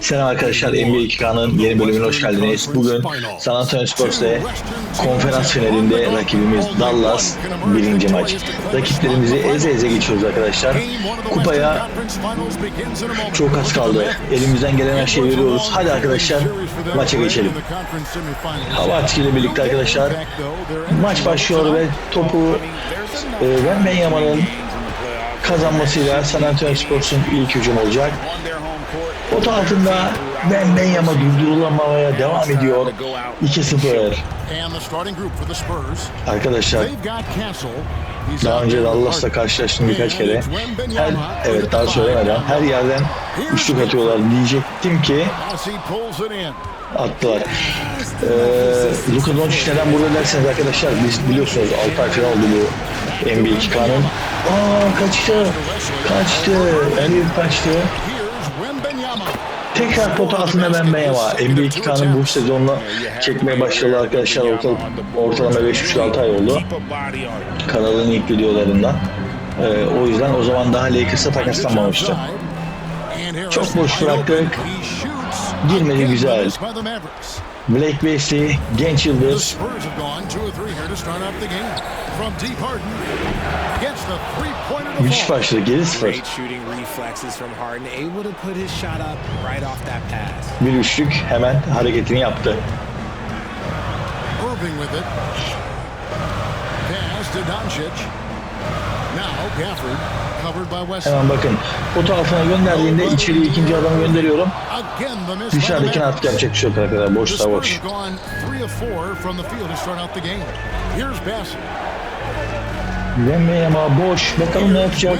Selam arkadaşlar NBA 2K'nın yeni bölümüne hoş geldiniz. Bugün San Antonio Spurs'te konferans finalinde rakibimiz Dallas birinci maç. Rakiplerimizi eze eze geçiyoruz arkadaşlar. Kupaya çok az kaldı. Elimizden gelen her şeyi veriyoruz. Hadi arkadaşlar maça geçelim. Hava atkıyla birlikte arkadaşlar maç başlıyor ve topu e, Ben Benyaman'ın kazanmasıyla San Antonio Spurs'un ilk hücum olacak. Pot altında Ben Benyama durdurulamamaya devam ediyor. 2-0. Arkadaşlar daha önce Dallas'la karşılaştım birkaç kere. Her, evet daha söylemeden her yerden üçlük atıyorlar diyecektim ki attılar. Ee, Luka Doncic neden burada derseniz arkadaşlar biz biliyorsunuz 6 ay oldu bu NBA 2K'nın. Aa kaçtı. Kaçtı. Elif kaçtı. Tekrar pot altında ben Beyama. NBA 2K'nın bu sezonla çekmeye başladı arkadaşlar. Orta, ortalama 5-6 ay oldu. Kanalın ilk videolarından. Ee, o yüzden o zaman daha Lakers'a takaslanmamıştı. Çok boş bıraktık. Girmedi güzel. Blake Beasley, genç yıldız. Müthiş başladı. Geri sıfır. Great shooting reflexes from Harden, able to put his shot up right off that pass. Bir üçlük hemen hareketini yaptı. Irving with it. Pass to Doncic. Now Gafford covered by West. Hemen bakın. Potu altına gönderdiğinde içeri ikinci adamı gönderiyorum. Mavericks. artık yapacak bir şey yok Spurs boş. game. Here's Bassett. Wembanyama boş. Bakalım ne yapacak.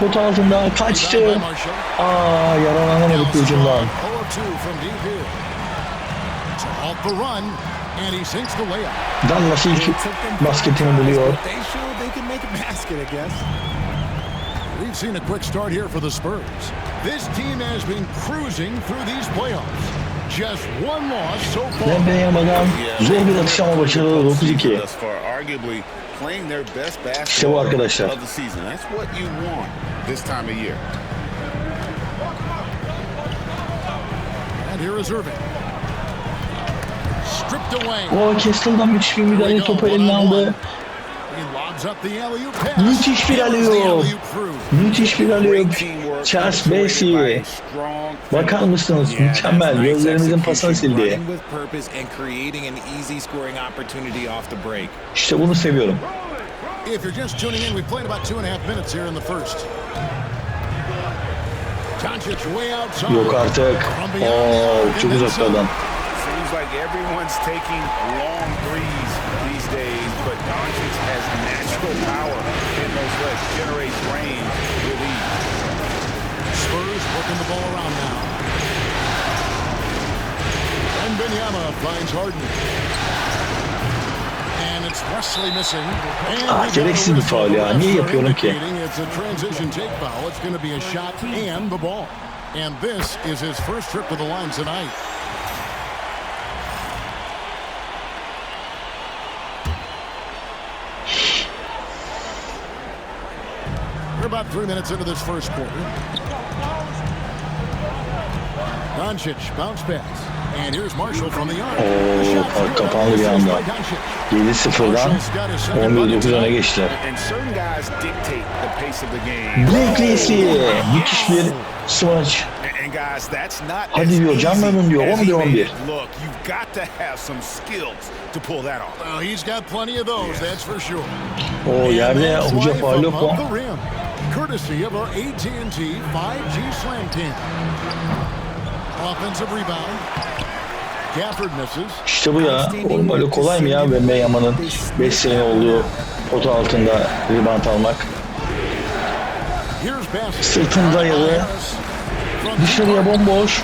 Pot altında kaçtı. Aa yaralanamadık hücumdan. 0 of 2 from deep here. So off the run, and he sinks the layup. Dallas ilk basketini buluyor. We've seen a quick start here for the Spurs. This team has been cruising through these playoffs. Just one loss so far. Wembanyama'dan zor bir atış ama başarılı 9-2. Playing their best basketball arkadaşlar. of the season. That's what you want this time of year. And here is Irving. Stripped away. O Kestel'dan müthiş bir müdahale topu eline aldı. He lobs up the alley-oop pass. Müthiş bir through. Müthiş bir alıyor. Charles Bassey. Bakar mısınız? Mükemmel. Gözlerimizin pasını sildi. İşte bunu seviyorum. If you're just tuning in, we've played about two and a half minutes here in the first. Doncic way outside. Yok artık. Oo, çok uzaklardan. Seems like everyone's taking long threes these days, but Doncic power in those legs, generates range with ease. Spurs working the ball around now. And Benyama finds Harden. And it's Wesley missing. And Ah, we got gereksiz bir a faul ya. refs Niye are yapıyorum ki? indicating It's a transition take foul. It's going to be a shot and the ball. And this is his first trip to the line tonight. We're about three minutes into this first quarter. Doncic bounce pass. And here's Marshall from the arc. Oo, fark kapandı bir anda. by Doncic. 7-0'dan 11-9 öne geçtiler. Lively. Müthiş bir smaç. Hadi diyor, canlanın diyor, as 11 he made 11. it Look, you've got to have some skills to pull that off. Well, he's got plenty of those, that's for sure. O yerde hoca that's Courtesy of our AT&T 5G Slam Cam. Offensive rebound. Gafford misses. İşte bu ya. Oğlum öyle kolay mı ya Wembanyama'nın 5 sene olduğu potu altında rebound almak? Sırtını dayalı. Dışarıya bomboş.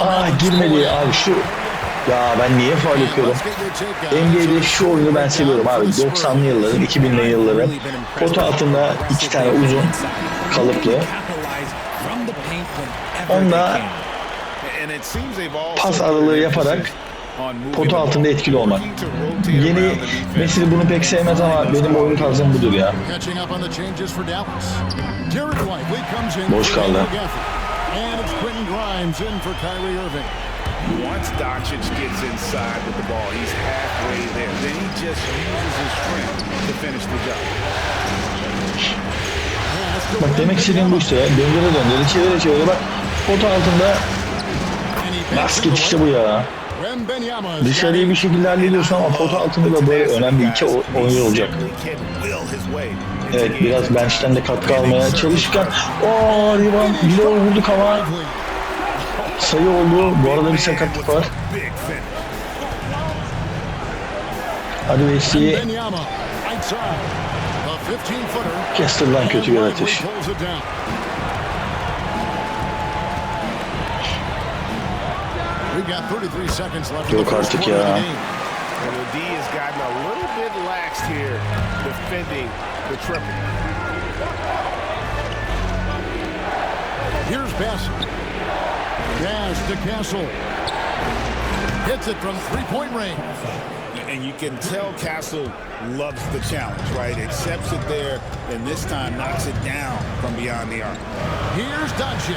Aa girmedi abi şu. Ya ben niye faul yapıyorum? NBA'de şu oyunu ben seviyorum abi. 90'lı yılların, 2000'li yılların potu altında iki tane uzun kalıplı. All pas aralığı yaparak potu altında etkili olmak. Yeni nesil bunu pek sevmez ama benim oyun tarzım budur ya. Boş kaldı. Once Doncic gets inside with the ball, he's halfway there. Then he just uses his strength to finish the job. Bak demek istediğim bu işte ya. Döndüre döndüre çevire çevire bak. Pota altında basket işte bu ya. Dışarıyı bir şekilde hallediyorsun ama pota altında da böyle önemli iki o- oyuncu olacak. Evet biraz bench'ten de katkı almaya çalışırken ooo rebound güzel vurduk ama. Sayı oldu. Bu arada bir sakatlık var. Hadi 15-footer. Kester'dan kötü bir atış. Pulls it down. We've got 33 seconds left in Yok artık ya. Here's Bassett. Dash to Castle. Hits it from three-point range. And you can tell Castle loves the challenge, right? Accepts it there, and this time knocks it down from beyond the arc. Here's Doncic.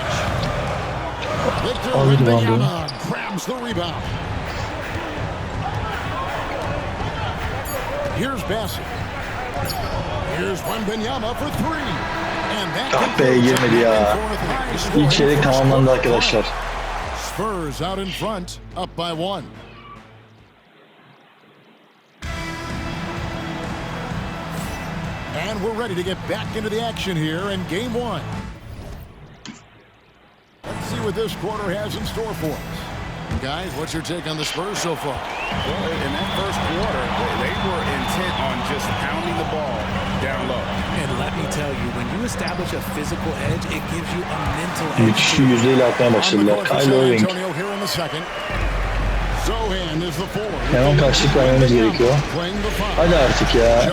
Victor reboundu. Wembanyama grabs the rebound. Here's Bassett. Here's Wembanyama for three. Ah be, girmedi ya. İlk çeyrek tamamlandı arkadaşlar. Spurs out in front, up by one. And we're ready to get back into the action here in game one. Let's see what this quarter has in store for us. Guys, what's your take on the Spurs so far? Well, in that first quarter, they were intent on just pounding the ball down low. And let me tell you, when you establish a physical edge, it gives you a mental edge. Müthiş bir On the başladılar. Kyle Irving. Hemen karşılık vermemiz gerekiyor. Hadi artık ya.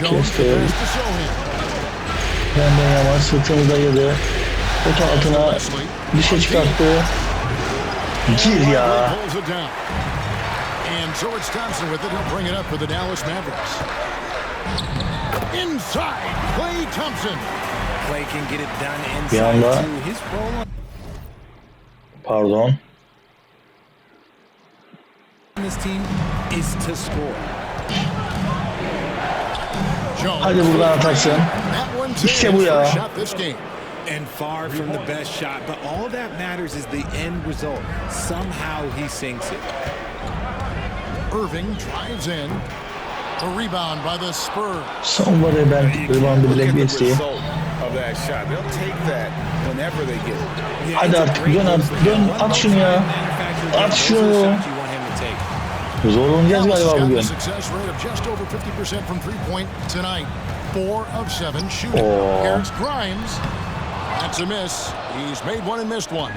Kesti. Benden yaman sırtını dayadı. Pota altına Wesley. dışa çıkarttı. Gir ya. George Thompson with it. He'll bring it up for the Dallas Mavericks. Inside, Clay Thompson. Clay can get it done Bir inside anda- too. His role Pardon. this team is to score. Jones. Hadi buradan atarsın. That one's İşte in. bu His ya. first shot this game. And far from the best shot, but all that matters is the end result. Somehow he sinks it. Irving drives in. A rebound by the Spurs. Somebody Black at the Beasley'i. result of that shot. They'll take that whenever they get it. Yeah, Hadi artık, dön artık, dön, at şunu ya. At şunu. the shots you want him to take. Zor oynayacağız Dallas galiba bugün. a success rate of just over 50% from three-point tonight. Four of seven shooting. Oh. Here's Grimes. That's a miss. He's made one and missed one.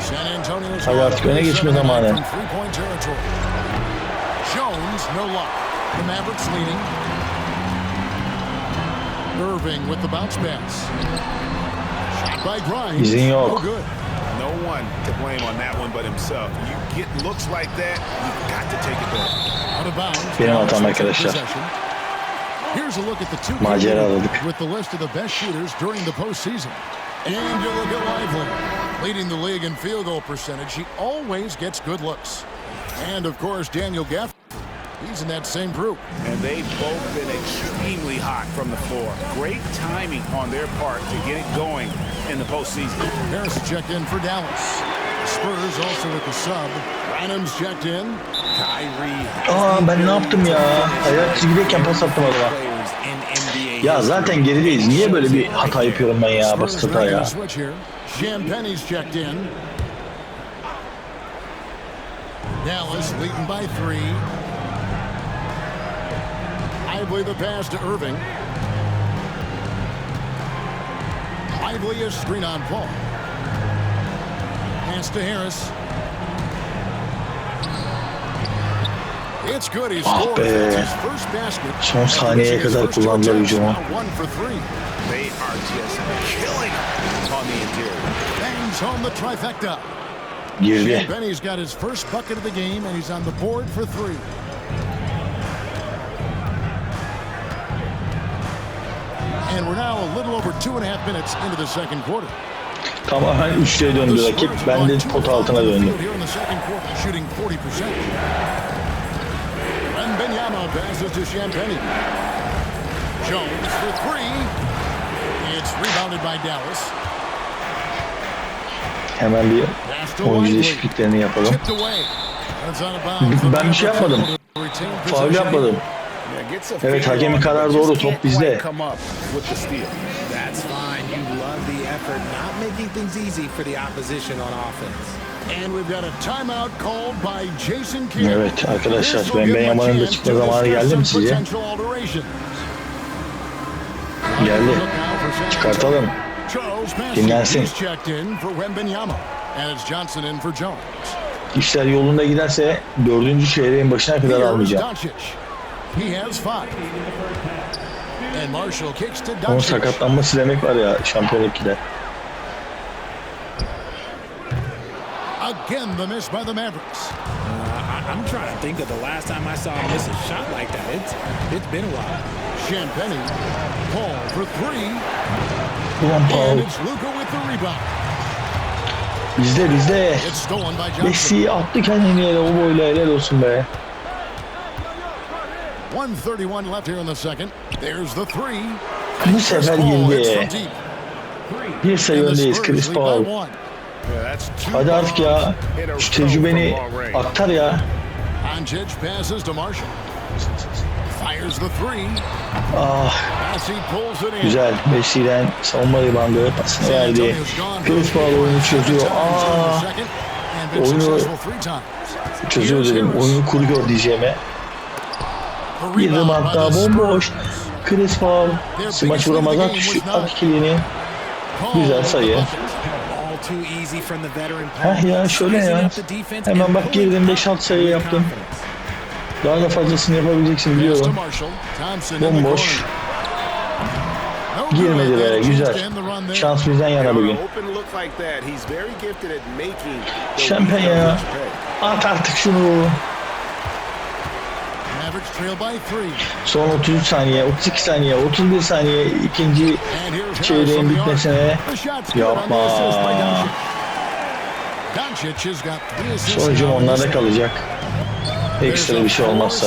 San Antonio's Hadi artık öne geçme 37 zamanı. From three-point territory. Jones, no luck. The Mavericks leading. Irving with the bounce pass. Shot by Grimes. İzin. No good. No one to blame on that one but himself. You get looks like that, you've got to take it back. Out of bounds. Benim Dallas hatam will take arkadaşlar. possession. Here's a look at the two Macera with the list of the best shooters during the postseason. And you look at Lively, leading the league in field goal percentage. He always gets good looks. And of course, Daniel Gaff. He's in that same group. And they've both been extremely hot from the floor. Great timing on their part to get it going in the postseason. Harris checked in for Dallas. Spurs also with the sub. Rynham's checked in. Kyrie Aa ben ne yaptım ya? Ayak çizgideyken pas attım adama. Ya zaten gerideyiz. Niye böyle bir hata yapıyorum ben ya? Basit hata ya. Dallas leading by three. Lively the pass to Irving. Lively is screen on Paul. Pass to Harris. It's good. He Ah scores. be. That's his first basket. Son After saniyeye missing kadar kullandılar hücumu. One for three. They are just killing on the interior. Bangs home the trifecta. Girdi. Benny's got his first bucket of the game, and he's on the board for three. And we're now a little over two and a half minutes into the second quarter. Tamamen üçlüye döndü rakip. Ben de pot altına döndüm. Here in the second quarter, shooting 40%. Wembenyama passes to Champagne. Jones for three. It's rebounded by Dallas. Hemen bir oyuncu değişikliklerini yapalım. Ben bir şey yapmadım. Faul yapmadım. Evet, kararı but doğru, top bizde. Evet arkadaşlar a Wembanyama'nın da çıkma zamanı geldi mi sizce? Geldi. Çıkartalım. Dinlensin. İşler yolunda giderse dördüncü çeyreğin başına kadar almayacağım. Onun sakatlanması demek var ya şampiyonluk gider. Again, the miss by the Mavericks. Uh, I'm trying to think of the last time I saw him miss a shot like that. It's it's been a while. Champagne. Paul for three. Ulan And Paul it's Luca with the rebound. bizde bizde. Messi attı kendini yere o boyla helal olsun be. 131 left here in the second. There's the three. Bu sefer girdi. deep. Bir sayı öndeyiz Chris Paul. Hadi artık ya. Şu tecrübeni aktar ya. Doncic passes to Marshall. Fires the three. Ah As he pulls it in. güzel. Messi'den savunma ribandı pasını verdi. Chris Paul oyunu çözüyor. Aa been oyunu çözüyor dedim. Oyunu kuruyor diyeceğime. Daha the bomboş. Chris Paul smaç vuramaz at, şu- at ikiliğini. Güzel sayı. Heh ya şöyle ya. Hemen bak girdim up 5-6 sayı yaptım. Daha da fazlasını yapabileceksin biliyorum. Bomboş. corner. No Girmedi good. be Chance güzel. Şans bizden yana bugün. gifted at making the Şampiyon weak ya. numbers pay. At artık şunu. Mavericks trail by three. Son 33 saniye, 32 saniye, 31 saniye ikinci çeyreğin bitmesine. Yapma. Sonucum onlarda kalacak. Ekstra bir şey olmazsa.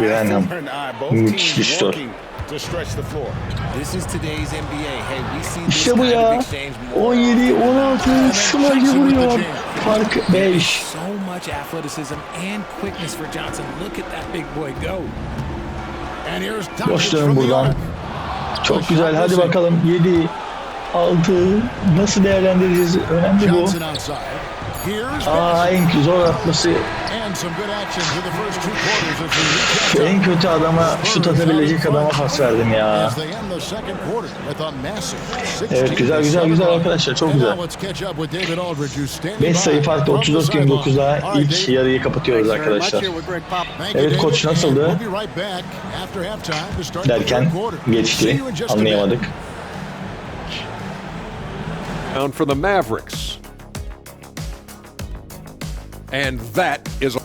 Branham, Müthiş bir şut. Working to stretch the floor. This is today's NBA. Hey, we see this İşte bu ya. of exchange more 17, 16, şımarcı vuruyor. Fark 5. So much athleticism and quickness for Johnson. Look at that big boy go. And here's Doncic Boşluyorum from the buradan. Çok güzel hadi bakalım. 7, 6 nasıl değerlendireceğiz? Önemli bu. Aa en zor atması. and some good action through the first two quarters as we Şu recap en kötü adama şut atabilecek adama pas verdim ya. as they end the second quarter with a massive 16 Evet güzel güzel güzel arkadaşlar çok güzel. now let's catch up with David Aldridge who's standing 5 by sayı farklı from the 34-29'da sideline. All right, ilk David. yarıyı kapatıyoruz arkadaşlar. Evet, koç nasıldı? Derken geçti. Anlayamadık. down for the Mavericks. And that is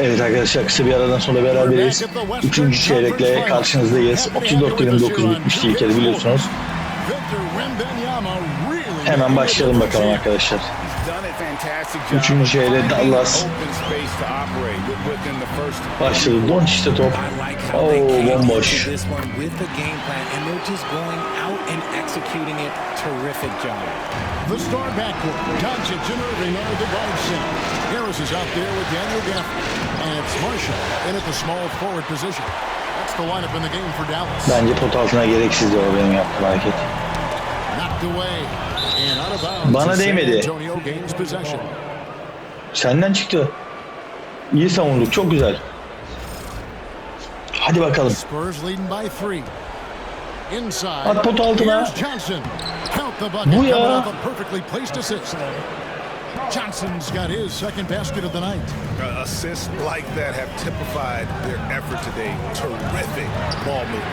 Evet arkadaşlar kısa bir aradan sonra beraberiz. Üçüncü çeyrekle karşınızdayız. 34-29 bitmişti ilk yarı biliyorsunuz. Hemen başlayalım bakalım arkadaşlar. He's done a fantastic job Üçüncü of çeyrek finding Dallas. open space to operate with- within the first Başladı. Doncic'te top. I like how Oo they came bomboş. into this one with the game plan, and they're just going out and executing it. Terrific job. The star backcourt. Doncic and Irving are the guard center. Harris is out there with Daniel Gaffney. And it's Marshall in at the small forward position. That's the lineup in the game for Dallas. Bence pot altına gereksizdi o benim yaptığım hareket. Knocked away. Bana değmedi. Senden çıktı. İyi savunduk. Çok güzel. Hadi bakalım. At pot altına. Bu ya. Johnson's got his second basket of the night. Uh, assists like that have typified their effort today. Terrific ball movement.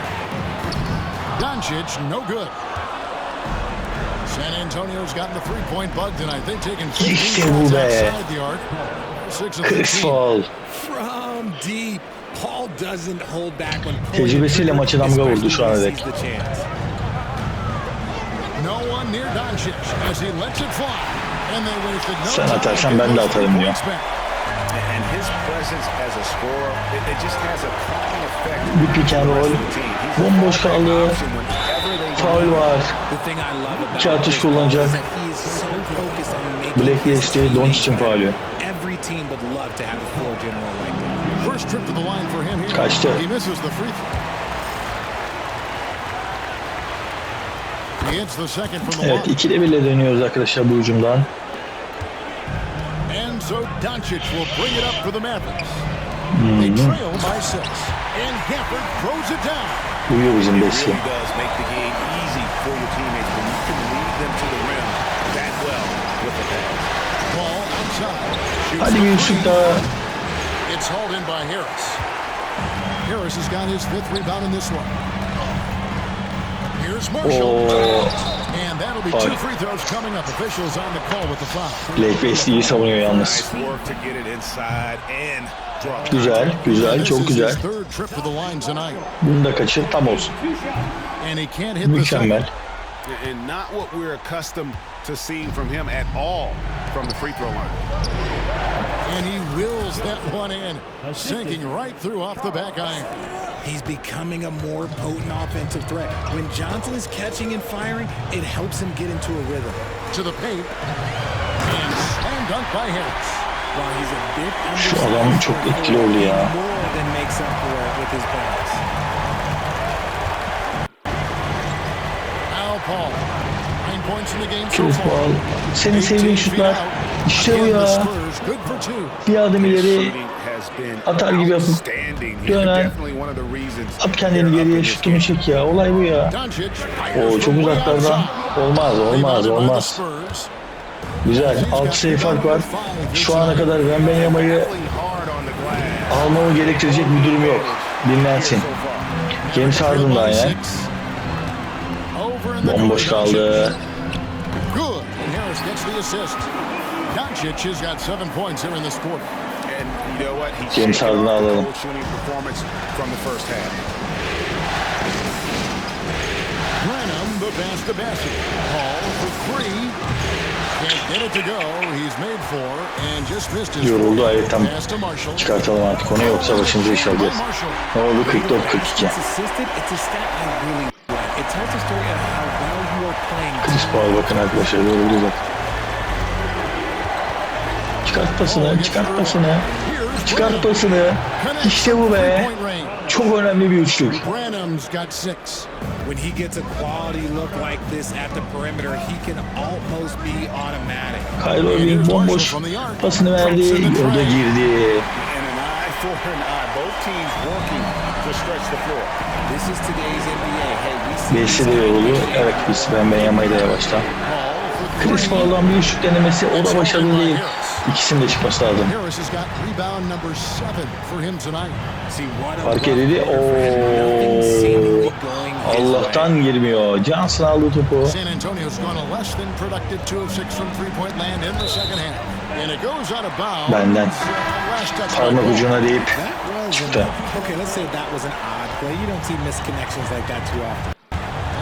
Doncic, no good. San Antonio's gotten the three-point bug tonight. They've taken 15 İşte shots bu be. outside the arc. Six of Chris 15. Paul. From deep. Paul doesn't hold back when Tecrübesiyle maça damga vurdu şu ana dek. when he sees the chance. No one near Doncic as he lets it fly. And they wasted no Sen atarsan ben de atarım diyor. points back. And his presence as a scorer, it, it just has a calming effect. Bir pick and roll. Bomboş kaldı. Faul var. Paul kullanacak. Blacklisted, his Doncic'in faulü. Kaçtı. Evet ikide birle dönüyoruz arkadaşlar bu hücumdan. And so Doncic will bring it up for the Mavericks. Hmm. They trail by six. And Gafford throws it down. Uyuyor bizim It Besi. really does make the game easy for your teammates when you can lead them to the rim that well with the pass. Ball outside. Shoots Hadi the bir three. üçlük daha. It's hauled in by Harris. Harris has got his fifth rebound in this one. Here's Marshall. Oo. And that'll be Faul. two free throws coming up. Officials on the call with the foul. Blake Wesley iyi savunuyor yalnız. Nice work to get it inside and draw. Güzel, güzel, This çok is güzel. his third trip to the line tonight. Bunu da kaçır tam olsun. And he can't hit the Mükemmel. second. And not what we're accustomed to seeing from him at all from the free throw line. And he wills that one in. Sinking right through off the back iron. He's becoming a more potent offensive threat. When Johnson is catching and firing, it helps him get into a rhythm. To the paint. And slam dunk by Harris. Şu adam çok etkili oldu ya. he more than makes up for it with his balance. Al Paul. Nine points in the game so Chris far. Paul. Senin 18 sevdiğin şutlar. İşte bu ya. Bir adım ileri atar gibi yapıp reasons at kendini geriye şutunu çek ya. Olay bu ya. Oo çok uzaklardan. Olmaz olmaz olmaz. Güzel. 6 sayı fark var. Şu ana kadar glass. almamı gerektirecek bir durum yok. Dinlensin. James Harden'dan ya. Bomboş kaldı. James Harden'ı alalım. cold shooting performance from the first half. Branham, the pass to Bassett. Hall for three. Yoruldu, Marshall. Çıkartalım artık onu yoksa başımıza iş alacağız. Ne oldu 44-42. It's assisted. It's a stat I really like. It tells a story of how well you are playing. Chris Paul bakın arkadaşlar yoruldu bak. Çıkart pasını, çıkart pasını. İşte bu be. Çok önemli bir üçlük. When he gets a quality look like this at the perimeter, he can almost be automatic. Kylo Irving bomboş pasını verdi. O da girdi. Besi de yoruldu. Evet biz ben Benyama'yı da yavaştan. Chris Paul'dan bir üçlük denemesi o da başarılı değil. İkisinin de çıkması lazım. Fark edildi. Oo. Allah'tan girmiyor. Johnson aldı topu. Benden. Parmak ucuna deyip çıktı.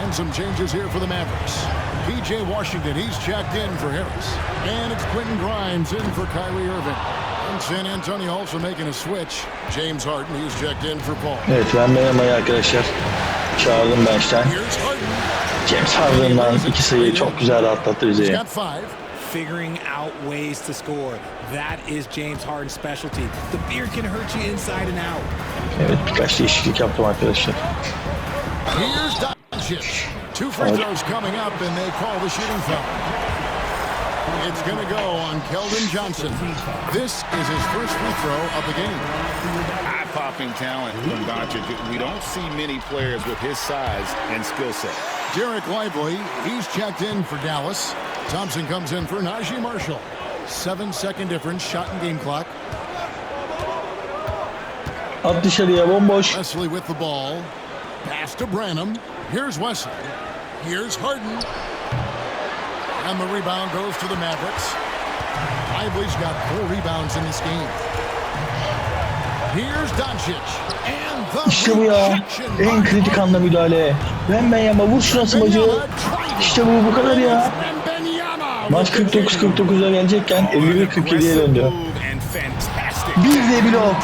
And some changes here for the Mavericks. PJ Washington, he's checked in for Harris. And it's Quentin Grimes in for Kyrie Irving. And San Antonio also making a switch. James Harden, he's checked in for Paul. Evet ben Benyama'yı arkadaşlar çağırdım bench'ten. Here's Harden. James Harden'dan iki sayıyı çok güzel atlattı bizi. He's got five. Figuring out ways to score. That is James Harden's specialty. The beard can hurt you inside and out. Evet birkaç değişiklik yaptım arkadaşlar. Here's Doncic. Two free Oh. throws coming up, and they call the shooting foul. It's going to go on Keldon Johnson. This is his first free throw of the game. Eye-popping talent from Doncic. We don't see many players with his size and skill set. Derek Lively, he's checked in for Dallas. Thompson comes in for Najee Marshall. Seven second difference, shot and game clock. At dışarıya bomboş. Wesley with the ball. Pass to Branham. Here's Wesley. Here's Harden. And the rebound goes to the Mavericks. Lively's got four rebounds in this game. Here's Doncic. And the İşte bu ya. En kritik anda müdahale. Ben ben yama vur şuna smacı. İşte bu bu kadar ya. Maç with the 49-49'a gelecekken 51-47'ye döndü. Bir de blok.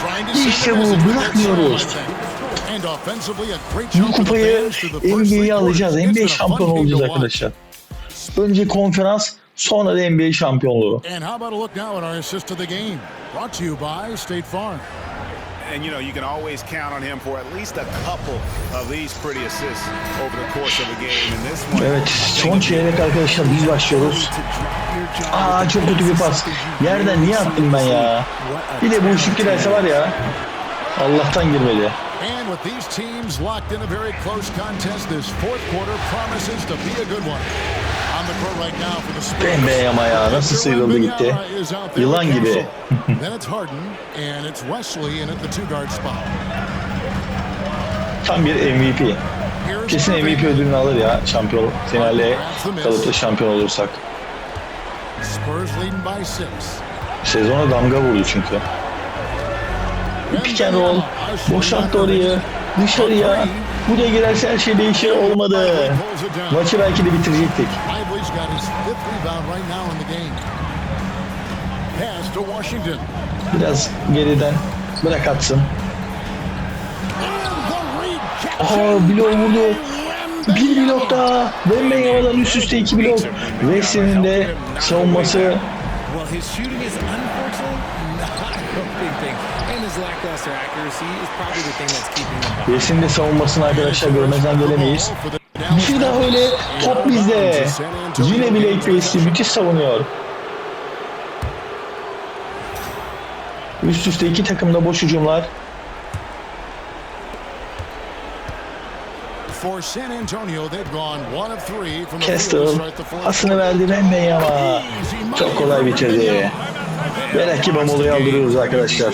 İşte bu bırakmıyoruz. Bu kupayı three alacağız. NBA şampiyon olacağız arkadaşlar. Önce konferans sonra da NBA şampiyonluğu. And how about a look now at our assist to the game? Brought to you by State Farm. And you know, you can always count on him for at least a couple of these pretty assists over the course of a game. And this one, Evet son çeyrek arkadaşlar biz başlıyoruz. Aa çok kötü bir pas. Yerden niye attım ben ya? Bir de bu ışık girerse var ya. Allah'tan girmedi. And with these teams locked in a very close contest, this fourth quarter promises to be a good one. On the court right now for the Spurs. Ama ya nasıl sıyrıldı gitti. Yılan gibi. Then it's Harden and it's Wesley in at the two guard spot. Tam bir MVP. Kesin. MVP ödülünü alır ya şampiyon finale kalıp da şampiyon olursak. Sezona damga vurdu çünkü. Pick and roll. Boşalttı orayı. Dışarıya. Bu da girerse her şey değişir. Olmadı. Maçı belki de bitirecektik. Biraz geriden bırak atsın. Rejection blok vurdu. Bir blok daha. Wembanyama'dan üst üste iki blok. Wesley'nin de savunması Wesley'nin de savunmasını arkadaşlar görmezden gelemeyiz. Bir şey daha öyle. Top bizde. Yine Blake Wesley müthiş savunuyor. Üst üste iki takımda boş hücumlar. For San Antonio, they've gone one of three from the field to Kestel pasını verdi Wembanyama. Çok kolay bitirdi. Ve rakip Amolu'yu aldırıyoruz arkadaşlar.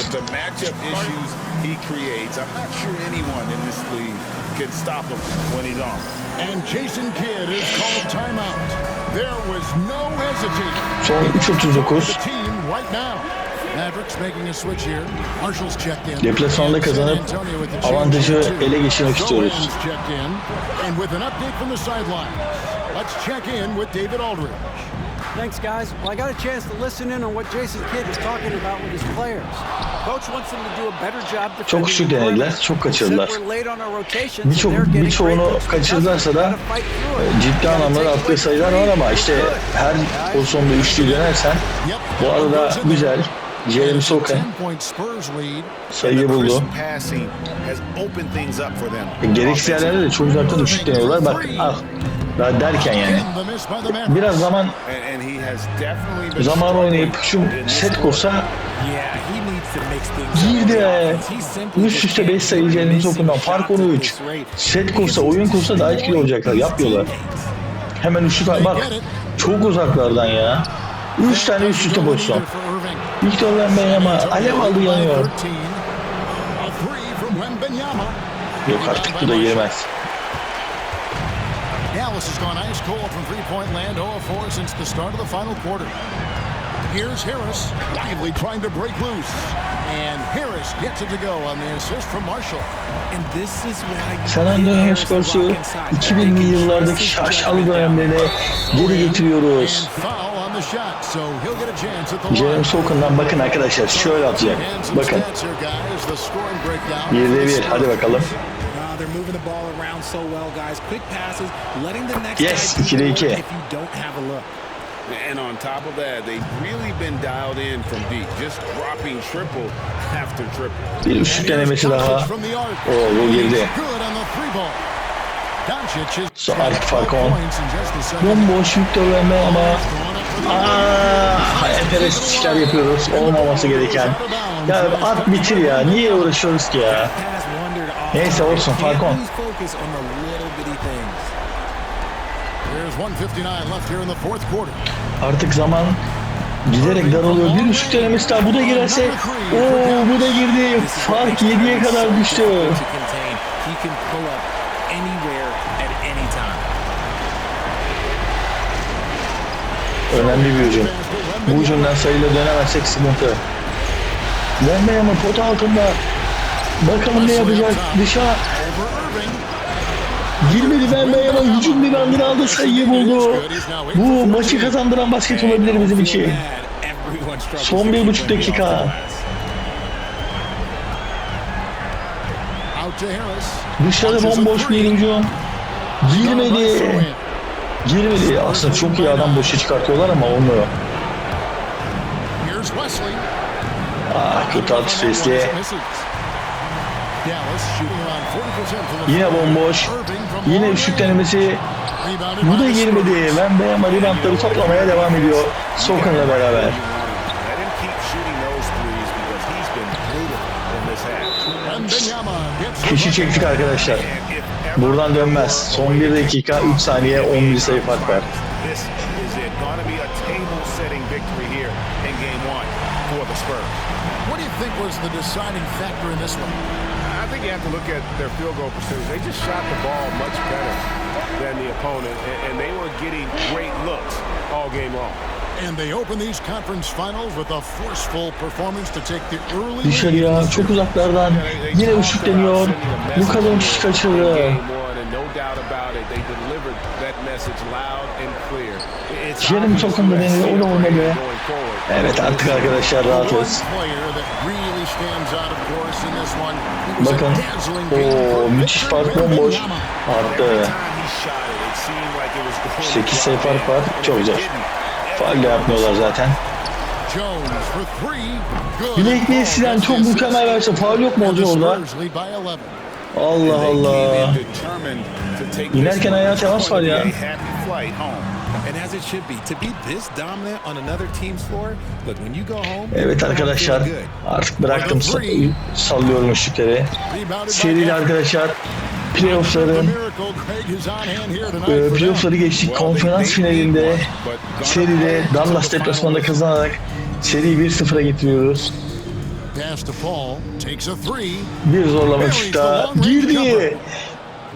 Son 3.39. The team right now. Mavericks making a switch here. Marshall's checked in. Deplasmanda kazanıp avantajı ele geçirmek istiyoruz. Williams checked in. And with an update from the sideline, let's check in with David Aldridge. Thanks, guys. Well, I got a chance to listen in on what Jason Kidd is talking about with his players. Coach wants them to do a better job Çok the denediler, çok kaçırdılar. Birçok they're getting birçoğunu kaçırırlarsa da customers. Gotta fight through it. ciddi anlamda attığı sayılar var ama işte her pozisyonda üçlüyü denersen Yep. bu arada güzel. Jeremy It's a Sokan 10-point Spurs lead. sayıyı buldu. Crisp passing has opened things up for them. E, Gereksiz yerlerde de çok uzaktan üçlük deniyorlar. Bak al. Daha derken yani. Biraz zaman zaman oynayıp şu set kursa girdi. Üst üste just 5 sayı Sokan'dan. his Fark shots at 13. this rate. Set kursa, oyun kursa daha etkili olacaklar. Yapmıyorlar. Hemen üçlük var. Bak çok uzaklardan ya. 3 tane üst üste pozisyon. Victor Wembanyama alev aldı yanıyor. Yok artık bu da girmez. Dallas has gone ice cold from three-point land, 0 of 4 since the start of the final quarter. Here's Harris, lively trying to break loose. And Harris gets it to go on the assist from Marshall. And this is why San Antonio Spurs'u rock inside. 2000'li yıllardaki şaşalı dönemlerine geri getiriyoruz. And foul on the shot, so he'll get a chance at the Jeremy line. Sokan'dan bakın arkadaşlar şöyle atacak. Bakın stats here, guys. The scoring breakdown. 1'de 1 hadi bakalım. They're moving the ball around so well, guys. Quick passes, letting the next Yes, guy do the 2'de work 2. if you don't have a look. And on top of that, they've really been dialed in from deep, just dropping triple after triple. Bir üçlük denemesi daha. Oo bu girdi. So, artık fark on. points in just a second. Bomboş Victor Wembanyama. Aaa enteresan işler yapıyoruz. Olmaması gereken. Ya at bitir ya. Niye uğraşıyoruz ki ya? Neyse olsun fark on. lose focus on the little bitty things. There's 159 left here in the fourth quarter. Artık zaman giderek daralıyor. Bir üçlük denemesi daha. Bu da girerse. Oo bu da girdi. Fark 7'ye kadar düştü. Önemli bir hücum. Bu hücumdan sayıyla dönemezsek sıkıntı. Wembanyama pot altında. Bakalım ne yapacak. Dışa girmedi Wembanyama hücum bir bandını aldı sayıyı buldu. Bu maçı kazandıran basket olabilir bizim için. Son bir buçuk dakika. Dışarı bomboş bir hücum. Girmedi. Girmedi. Aslında çok iyi adam boşa çıkartıyorlar ama olmuyor. Ah kötü atış testi. Yine bomboş. Yine üçlük denemesi. Bu da girmedi. Wembanyama reboundları toplamaya devam ediyor. Sokan'la beraber. Fişi çektik arkadaşlar. Buradan dönmez. Son 1 dakika 3 saniye 11 sayı fark var. What do you think was the deciding factor in this one? I think you have to look at their field goal percentage. They just shot the ball much better than the opponent, and, and they were getting great looks all game long. And they open these conference finals with a forceful performance to take the early. Dışarıya çok uzaklardan yine üçlük deniyor. Bu kadar uçuş kaçırdı. Game one, and no doubt about it, they delivered that message and clear. It's Jeremy obvious Sokun da who has deniyor, o da saved olmadı. going forward. Evet artık arkadaşlar One rahatız. Bakın. for müthiş fark bomboş. Arttı. Every time he shot it, it seemed like it was going 8 sayı fark var. Çok didn't. Faal de yapmıyorlar zaten. Bilek Messi'den çok mükemmel verse. Faul yok mu hocam orada? Spurs lead by 11. Allah Allah. İnerken ayağa temas var ya. Be a happy flight home. And as it should be, to be this dominant on another team's floor, look, when you go home, Evet arkadaşlar artık bıraktım sa- sallıyorum ışıkları. Serili arkadaşlar playoffların e, them. playoffları geçtik. Konferans finalinde seride Dallas deplasmanında kazanarak seriyi 1-0'a getiriyoruz. Bir zorlama range Girdi.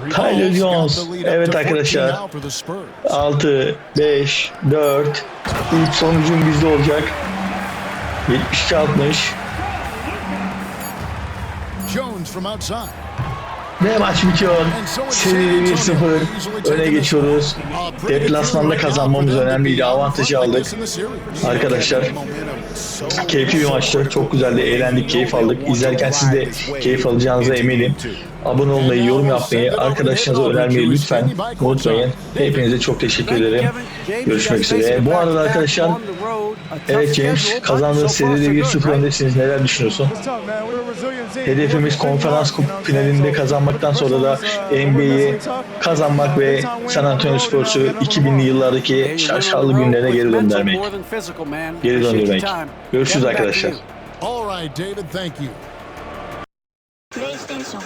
Tyler Jones. Evet to 14 arkadaşlar. now for the Spurs. 6, 5, 4. İlk sonucum bizde olacak. 72-60. Jones from outside. Ve maç bitiyor. Seride 1-0 öne geçiyoruz. Deplasmanda kazanmamız önemliydi. Avantajı aldık. Arkadaşlar keyifli bir maçtı. Çok güzeldi. Eğlendik, keyif aldık. İzlerken siz de keyif alacağınıza eminim. Abone olmayı, yorum yapmayı, arkadaşlarınıza önermeyi lütfen unutmayın. Hepinize çok teşekkür ederim. Görüşmek üzere. Bu arada arkadaşlar, evet James kazandığınız seride 1-0 öndesiniz. Neler düşünüyorsun? Hedefimiz konferans kup finalinde kazanmaktan sonra da NBA'yi kazanmak ve San Antonio Spurs'u 2000'li yıllardaki şaşalı günlerine geri döndürmek. Geri döndürmek. Görüşürüz arkadaşlar. All right, David, thank you. PlayStation.